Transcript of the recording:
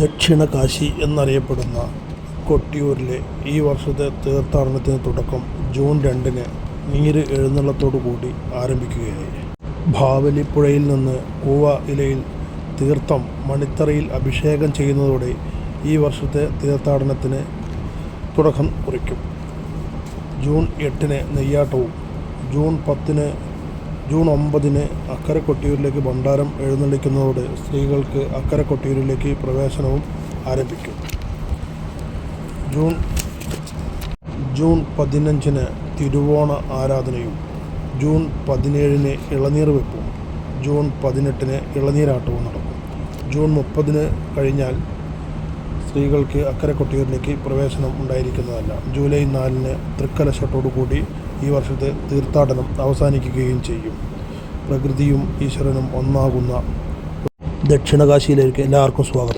ദക്ഷിണ കാശി എന്നറിയപ്പെടുന്ന കൊട്ടിയൂരിലെ ഈ വർഷത്തെ തീർത്ഥാടനത്തിന് തുടക്കം ജൂൺ രണ്ടിന് നീര് എഴുന്നള്ളത്തോടു കൂടി ആരംഭിക്കുകയായി. ഭാവലിപ്പുഴയിൽ നിന്ന് കൂവ ഇലയിൽ തീർത്ഥം മണിത്തറയിൽ അഭിഷേകം ചെയ്യുന്നതോടെ ഈ വർഷത്തെ തീർത്ഥാടനത്തിന് തുടക്കം കുറിക്കും. ജൂൺ എട്ടിന് നെയ്യാട്ടവും ജൂൺ പത്തിന് ജൂൺ ഒമ്പതിന് അക്കരെ കൊട്ടിയൂരിലേക്ക് ഭണ്ഡാരം എഴുന്നള്ളിക്കുന്നതോടെ സ്ത്രീകൾക്ക് അക്കരെ കൊട്ടിയൂരിലേക്ക് പ്രവേശനവും ആരംഭിക്കും. ജൂൺ ജൂൺ പതിനഞ്ചിന് തിരുവോണ ആരാധനയും ജൂൺ പതിനേഴിന് ഇളനീർ വെപ്പും ജൂൺ പതിനെട്ടിന് ഇളനീരാട്ടവും നടക്കും. ജൂൺ മുപ്പതിന് കഴിഞ്ഞാൽ സ്ത്രീകൾക്ക് അക്കരെ കൊട്ടിയൂരിലേക്ക് പ്രവേശനം ഉണ്ടായിരിക്കുന്നതല്ല. ജൂലൈ നാലിന് തൃക്കലശത്തോടുകൂടി ഈ വർഷത്തെ തീർത്ഥാടനം അവസാനിക്കുകയും ചെയ്യും. പ്രകൃതിയും ഈശ്വരനും ഒന്നാകുന്ന ദക്ഷിണകാശിയിലേക്ക് എല്ലാവർക്കും സ്വാഗതം.